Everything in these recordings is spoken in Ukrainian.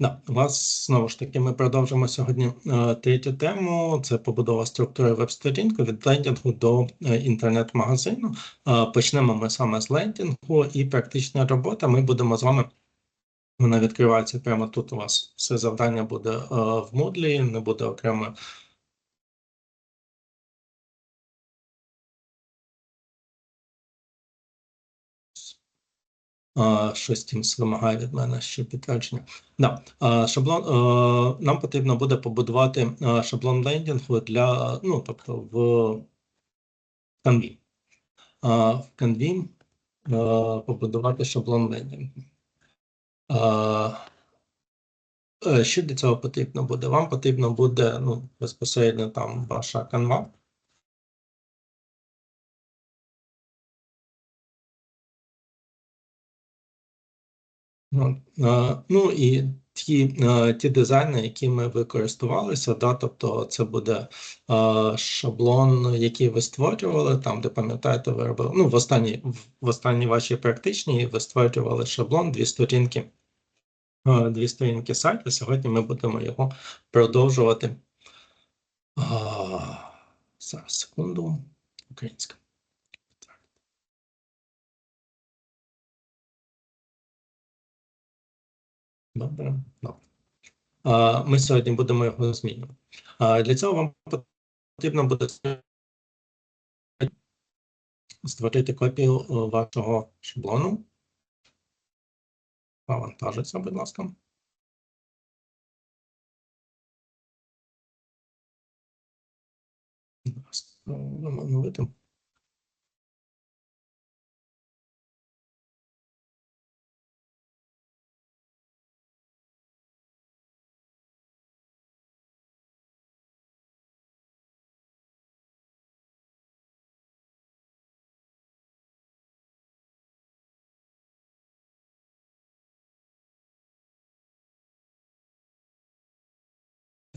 Да, вас знову ж таки ми продовжимо сьогодні е, третю тему. Це побудова структури веб-сторінки від лендінгу до е, інтернет-магазину. Е, почнемо ми саме з лендінгу і практична робота. Ми будемо з вами. Вона відкривається прямо тут. У вас все завдання буде е, в Moodle, не буде окремо Щось Teams вимагає від мене ще підтвердження. Да. Шаблон е, нам потрібно буде побудувати е, шаблон лендінгу для, ну, тобто в Canvі. А, В Canvі е, побудувати шаблон лендінгу. Що для цього потрібно буде? Вам потрібно буде ну, безпосередньо там ваша канва. Ну, е, ну і ті е, ті дизайни, які ми використовувалися, да, тобто це буде е, шаблон, який ви створювали, там, де пам'ятаєте, ви робили, ну, в останній в останній вашій практичній ви створювали шаблон, дві сторінки, дві сторінки сайту. Сьогодні ми будемо його продовжувати. Зараз, секунду, українська. Добре, добре. Ми сьогодні будемо його змінювати. Для цього вам потрібно буде створити копію е, вашого шаблону. Завантажиться, будь ласка. Будемо оновити.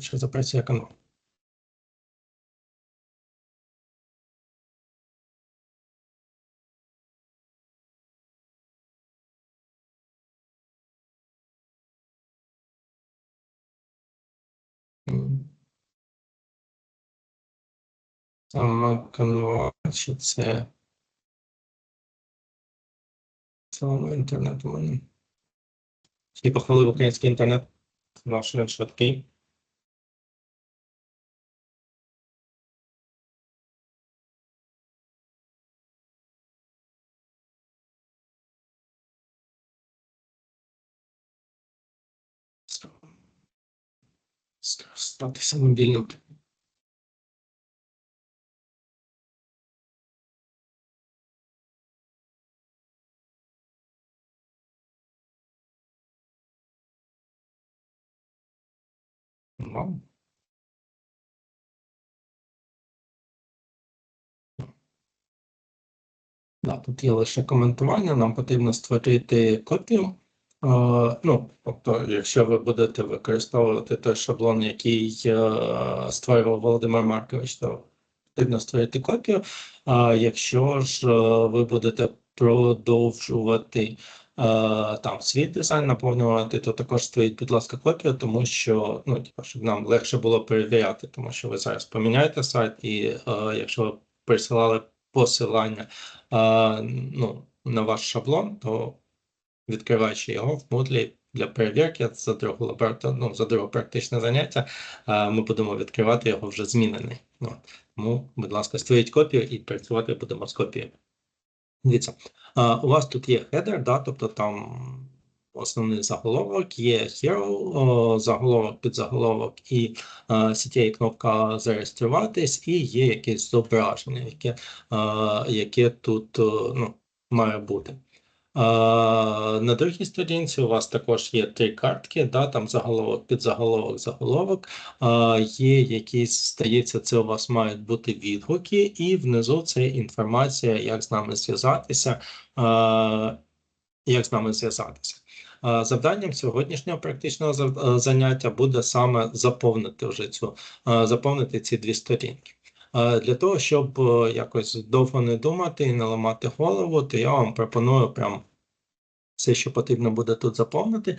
Що запрацює канал. М. Саме канва, чи це самому інтернету в мене. І похвалив український інтернет. Наш швидкий. Статися мобільним. Вау. Да, тут є лише коментування, нам потрібно створити копію. Ну, тобто, якщо ви будете використовувати той шаблон, який е, створював Володимир Маркович, то потрібно створити копію. А якщо ж е, ви будете продовжувати е, там свій дизайн наповнювати, то також створіть, будь ласка, копію, тому що ну, типу, щоб нам легше було перевіряти, тому що ви зараз поміняєте сайт, і якщо ви присилали посилання ну, на ваш шаблон, то відкриваючи його в Moodle для перевірки за друге лабораторне, ну, за друге практичне заняття, ми будемо відкривати його вже змінений. Ну, тому, будь ласка, створіть копію і працювати будемо з копією. Дивіться, у вас тут є хедер, да, тобто там основний заголовок, є hero, заголовок, підзаголовок і CTA кнопка зареєструватись, і є якесь зображення, яке, яке тут ну, має бути. На другій сторінці у вас також є три картки, да, там заголовок, підзаголовок, заголовок. Є якісь, здається, це у вас мають бути відгуки, і внизу це інформація, як з нами зв'язатися. Як з нами зв'язатися. Завданням сьогоднішнього практичного заняття буде саме заповнити вже цю заповнити ці дві сторінки. Для того, щоб е, якось довго не думати і не ламати голову, то я вам пропоную прям все, що потрібно буде тут заповнити,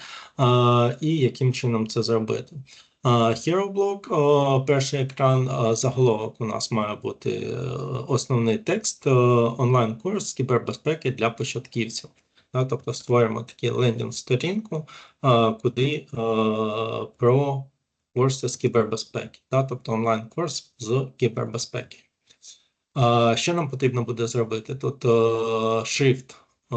і яким чином це зробити. Hero перший екран, заголовок у нас має бути е, основний текст, онлайн-курс з кібербезпеки для початківців. Тобто створимо таку лендінг-сторінку, куди про курси з кібербезпеки, тобто онлайн-курс з кібербезпеки. Що нам потрібно буде зробити? Тут е, шрифт Е,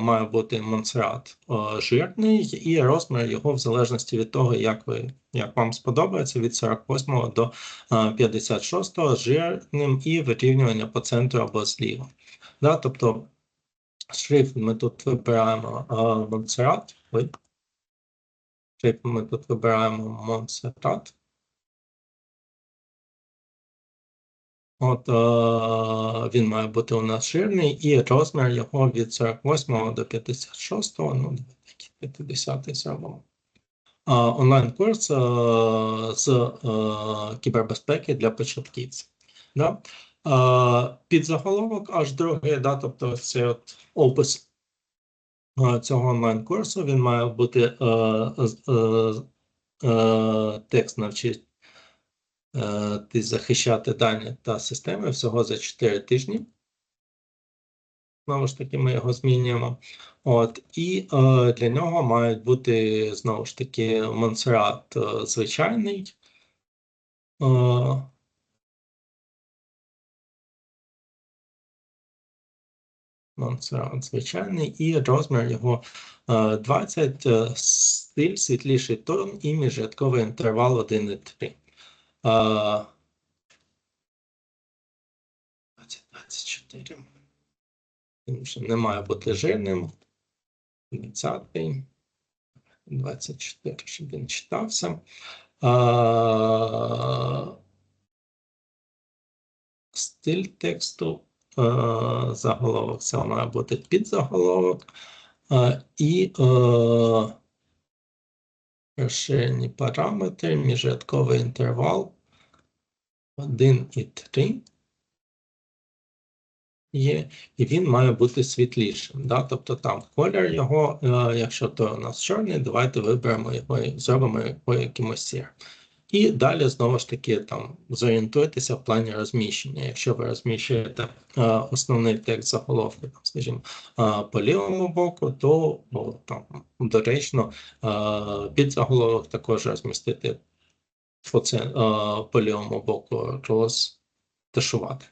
має бути Монсеррат е, жирний, і розмір його в залежності від того, як ви як вам сподобається, від 48 до 56 е, жирним і вирівнювання по центру або зліва. Да, Тобто шрифт ми тут вибираємо Монсеррат. Шрифт ми тут вибираємо Монсеррат. От е, він має бути у нас ширний, і розмір його від 48 до 56, ну 50 зробимо. Онлайн-курс е, з е, кібербезпеки для початківців. Да? Е, Підзаголовок аж другий, да, тобто це от опис цього онлайн-курсу, він має бути е, е, е, текст навчить Е, захищати дані та системи всього за 4 тижні. Знову ж таки, ми його змінюємо. От, І е, для нього мають бути знову ж таки Монсеррат е, звичайний. Е, Монсеррат звичайний, і розмір його 20, е, стиль, світліший тон і міжрядковий інтервал 1,3. 24. Він вже не має бути жирним. 20. 24, щоб він читався. А, Стиль тексту. А, заголовок це має бути підзаголовок. А, і розширені параметри, міжрядковий інтервал 1 і 3 є, і він має бути світлішим. Да? Тобто там колір його, е, якщо то у нас чорний, давайте виберемо його і зробимо його якимось сірим. І далі знову ж таки там зорієнтуйтеся в плані розміщення. Якщо ви розміщуєте а, е, основний текст заголовки, там, скажімо, а, по лівому боку, то о, там доречно а, під заголовок також розмістити по, це, а, по лівому боку розташувати.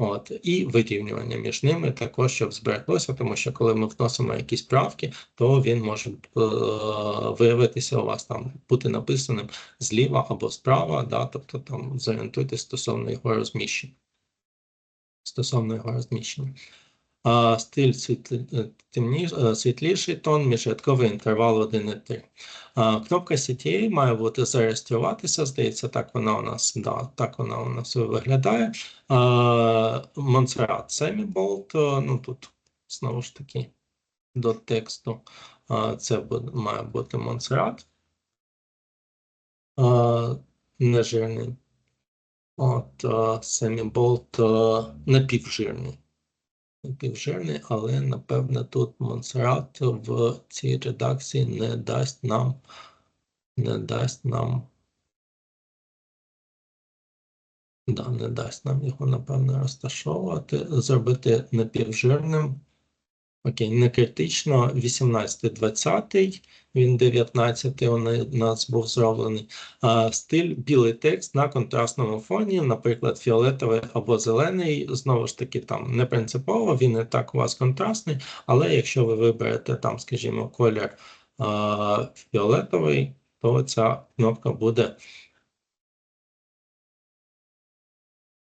От, І вирівнювання між ними також, щоб збереглося, тому що коли ми вносимо якісь правки, то він може е, виявитися у вас там бути написаним зліва або справа, да, тобто там зорієнтуйтесь стосовно його розміщення. Стосовно його розміщення. Стиль е, світліший тон, міжрядковий інтервал 1,3. Кнопка CTA має бути зареєструватися. Здається, так вона у нас да, так вона у нас виглядає. Semibolt, е, ну тут знову ж таки до тексту. Це має бути Montserrat. Нежирний. От Semibolt е, напівжирний, але напевне тут Монсеррат в цій редакції не дасть нам, не дасть нам. Да, не дасть нам його, напевно, розташовувати, зробити напівжирним. Окей, не критично. 18-20, він 19 у нас був зроблений. Стиль білий текст на контрастному фоні, наприклад, фіолетовий або зелений. Знову ж таки, там не принципово, він не так у вас контрастний, але якщо ви виберете там, скажімо, колір фіолетовий, то ця кнопка буде.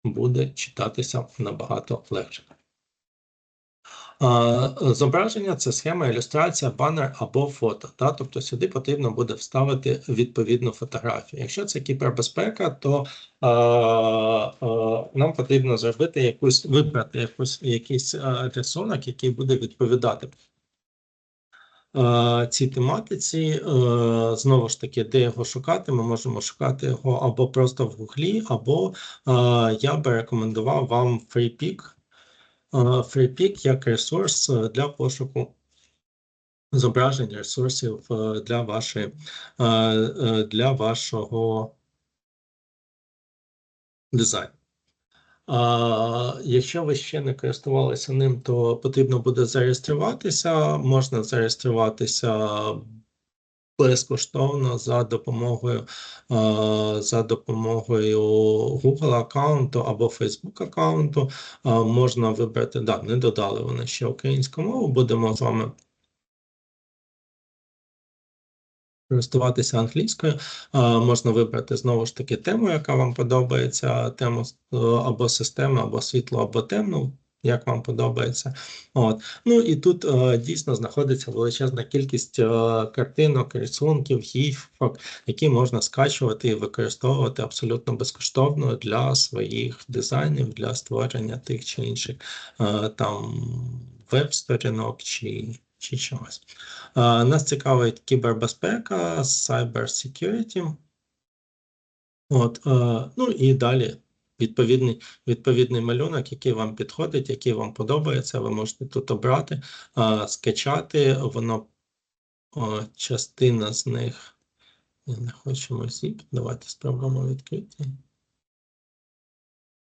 Буде читатися набагато легше. Зображення це схема, ілюстрація, банер або фото. Да? Тобто сюди потрібно буде вставити відповідну фотографію. Якщо це кібербезпека, то а, а, нам потрібно зробити якусь вибрати якусь, якийсь рисунок, який буде відповідати. Цій тематиці, знову ж таки, де його шукати, ми можемо шукати його або просто в гуглі, або я би рекомендував вам FreePick. FreePick як ресурс е, для пошуку зображень, ресурсів е, для вашої е, для вашого дизайну. Якщо ви ще не користувалися ним, то потрібно буде зареєструватися. Можна зареєструватися безкоштовно за допомогою за допомогою Google аккаунту або Facebook аккаунту. Можна вибрати, да, не додали вони ще українську мову, будемо з вами користуватися англійською, можна вибрати знову ж таки тему, яка вам подобається, тему е, або систему, або світло, або темну. Як вам подобається, от ну і тут е, дійсно знаходиться величезна кількість е, картинок, рисунків, гіфок, які можна скачувати і використовувати абсолютно безкоштовно для своїх дизайнів, для створення тих чи інших е, там веб-сторінок чи чи чогось. Нас цікавить кібербезпека, cyber security. От, Ну і далі відповідний відповідний малюнок, який вам підходить, який вам подобається, ви можете тут обрати, скачати, воно частина з них. Я не хочемо zip, давайте спробуємо відкрити.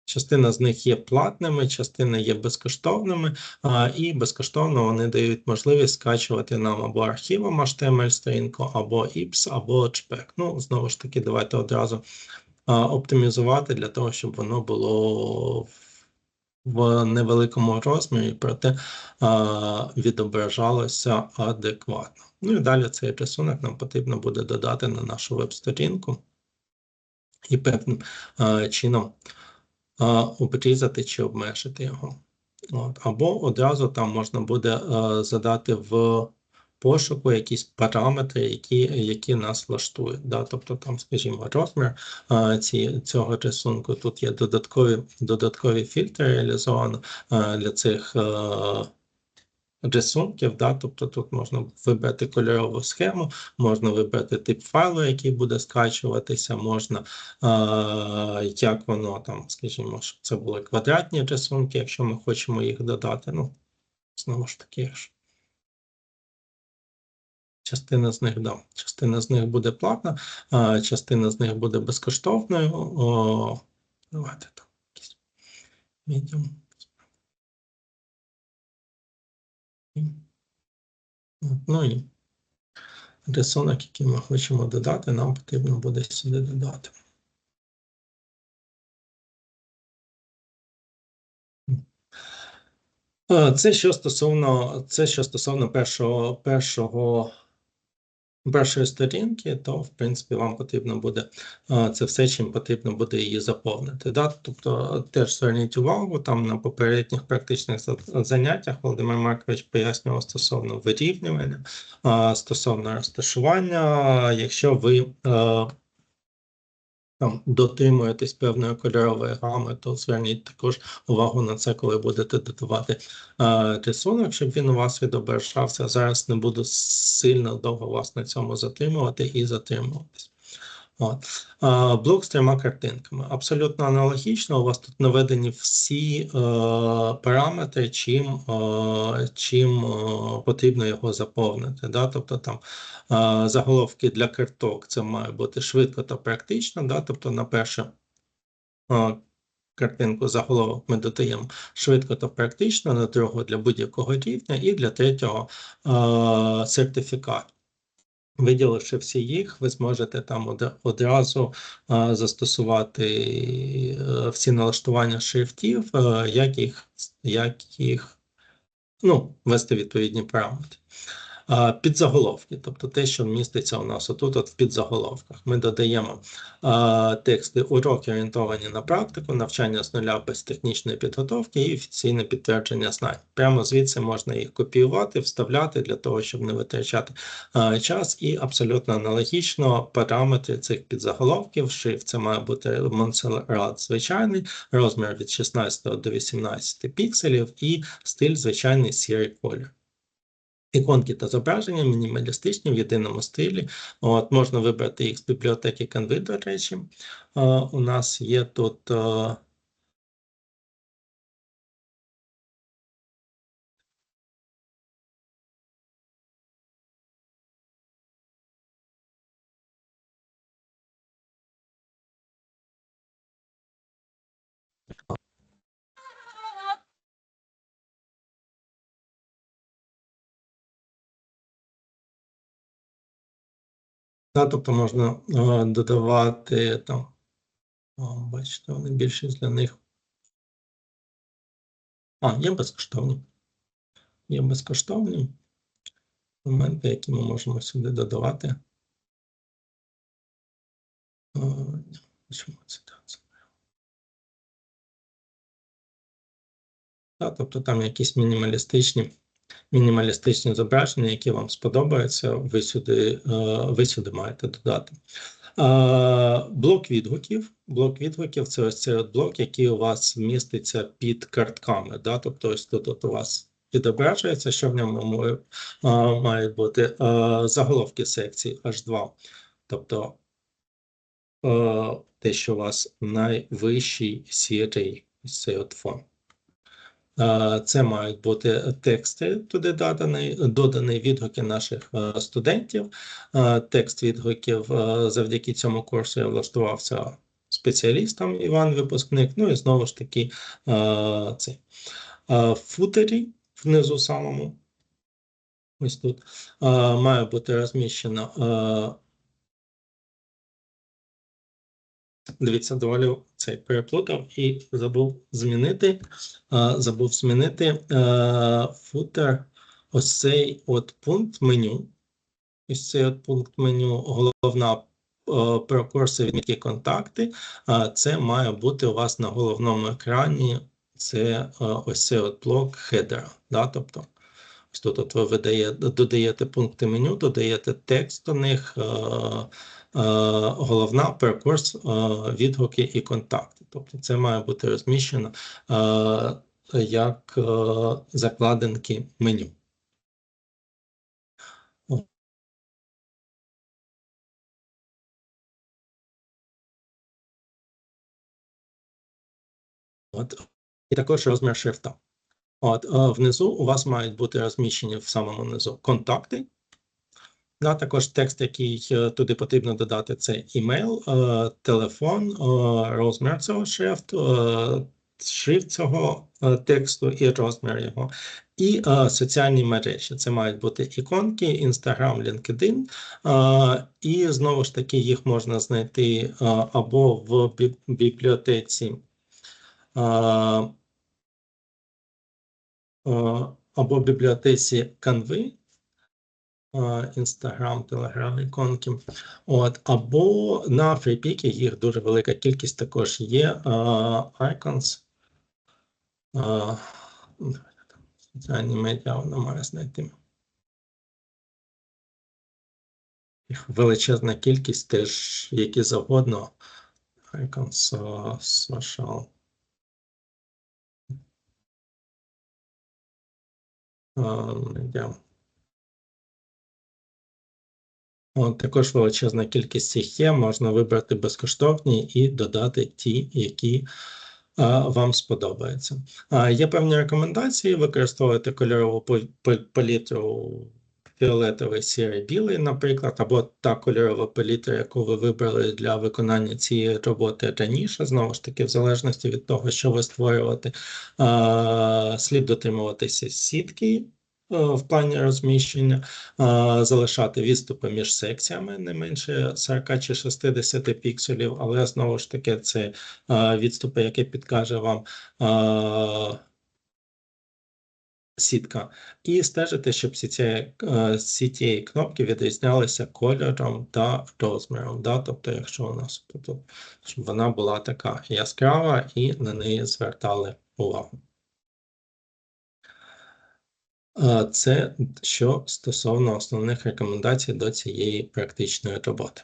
Частина з них є платними, частина є безкоштовними, а, і безкоштовно вони дають можливість скачувати нам або архівом HTML сторінку, або IPS, або JPEG. Ну, знову ж таки, давайте одразу а, оптимізувати для того, щоб воно було в невеликому розмірі, проте відображалося адекватно. Ну і далі цей рисунок нам потрібно буде додати на нашу веб-сторінку і певним а, чином обрізати чи обмежити його. От. Або одразу там можна буде е, задати в пошуку якісь параметри, які які нас влаштують. Да? Тобто, там, скажімо, розмір е, ці, цього рисунку. Тут є додаткові додаткові фільтри реалізовано е, для цих. Е, рисунків, да, тобто тут можна вибрати кольорову схему, можна вибрати тип файлу, який буде скачуватися, можна а, як воно там, скажімо, щоб це були квадратні рисунки, якщо ми хочемо їх додати. Ну, знову ж таки. Частина з них да, частина з них буде платна, а частина з них буде безкоштовною. О, Давайте там якісь medium. Ну і рисунок, який ми хочемо додати, нам потрібно буде сюди додати. Це що стосовно це що стосовно першого першого першої сторінки, то в принципі вам потрібно буде це все, чим потрібно буде її заповнити. Да? Тобто теж зверніть увагу, там на попередніх практичних заняттях Володимир Маркович пояснював стосовно вирівнювання, стосовно розташування, якщо ви там дотримуєтесь певної кольорової гами, то зверніть також увагу на це, коли будете додавати е, рисунок, щоб він у вас відображався. Зараз не буду сильно довго вас на цьому затримувати і затримуватись. От. Блок з трьома картинками. Абсолютно аналогічно. У вас тут наведені всі е, параметри, чим е, чим е, потрібно його заповнити. Да? Тобто там е, заголовки для карток це має бути швидко та практично. Да? Тобто на перше е, картинку заголовок ми додаємо швидко та практично, на другу для будь-якого рівня, і для третього е, сертифікат. Виділивши всі їх, ви зможете там одразу застосувати е, всі налаштування шрифтів, е, як їх як їх ну, вести відповідні параметри. Підзаголовки, тобто те, що міститься у нас отут, от в підзаголовках. Ми додаємо тексти уроки орієнтовані на практику, навчання з нуля без технічної підготовки і офіційне підтвердження знань. Прямо звідси можна їх копіювати, вставляти для того, щоб не витрачати час, і абсолютно аналогічно параметри цих підзаголовків. Шрифт це має бути Montserrat звичайний, розмір від 16 до 18 пікселів і стиль звичайний сірий колір. Іконки та зображення мінімалістичні в єдиному стилі. От, Можна вибрати їх з бібліотеки Canva, до речі. У нас є тут. Да, тобто можна е, додавати там, о, бачите, вони більшість для них. А, є безкоштовні. Є безкоштовні моменти, які ми можемо сюди додавати. Е, Чому це так? Тобто там якісь мінімалістичні мінімалістичні зображення, які вам сподобаються, ви сюди, е, ви сюди маєте додати. Е, блок відгуків. Блок відгуків це ось цей блок, який у вас міститься під картками. Да? Тобто, ось тут от у вас відображується, що в ньому е, мають бути заголовки секції H2. Тобто те, що у вас найвищий сірий ось цей от фон. Це мають бути тексти туди додані, додані відгуки наших е, студентів. Текст відгуків е, завдяки цьому курсу я влаштувався спеціалістом Іван Випускник. Ну і знову ж таки е, цей футері внизу самому. Ось тут має бути розміщено Дивіться, доволі цей переплутав і забув змінити. Забув змінити футер. Ось цей от пункт меню. Ось цей от пункт меню, головна про курси відмітки контакти. Це має бути у вас на головному екрані. Це ось цей от блок хедера. Да? Тобто, ось тут от ви видає, додаєте пункти меню, додаєте текст до них. Е, головна перекурс е, відгуки і контакти. Тобто це має бути розміщено е, як закладинки меню. От. І також розмір шрифта. От, Внизу у вас мають бути розміщені в самому низу контакти. Да, також текст, який е, туди потрібно додати, це імейл, е, телефон, е, розмір цього шрифту, шрифт цього тексту і розмір його, і соціальні мережі. Це мають бути іконки, Instagram, LinkedIn, і знову ж таки їх можна знайти або в бібліотеці. Або в бібліотеці Canva, Інстаграм, Телеграм, іконки. От, Або на FreePic їх дуже велика кількість також є. Icons. Соціальні медіа вона має знайти. Їх величезна кількість теж, які завгодно. Icons social. Медіа. Також величезна кількість їх є, можна вибрати безкоштовні і додати ті, які вам сподобаються. Є певні рекомендації використовувати кольорову палітру фіолетовий, сірий, білий, наприклад, або та кольорова палітра, яку ви вибрали для виконання цієї роботи раніше, знову ж таки, в залежності від того, що ви створювати, слід дотримуватися сітки. Е, в плані розміщення, е, залишати відступи між секціями не менше 40 чи 60 пікселів, але знову ж таки це е, відступи, які підкаже вам сітка, і стежити, щоб всі ці, всі ті кнопки відрізнялися кольором та розміром. Да? Тобто, якщо у нас тут, щоб вона була така яскрава і на неї звертали увагу. Це що стосовно основних рекомендацій до цієї практичної роботи.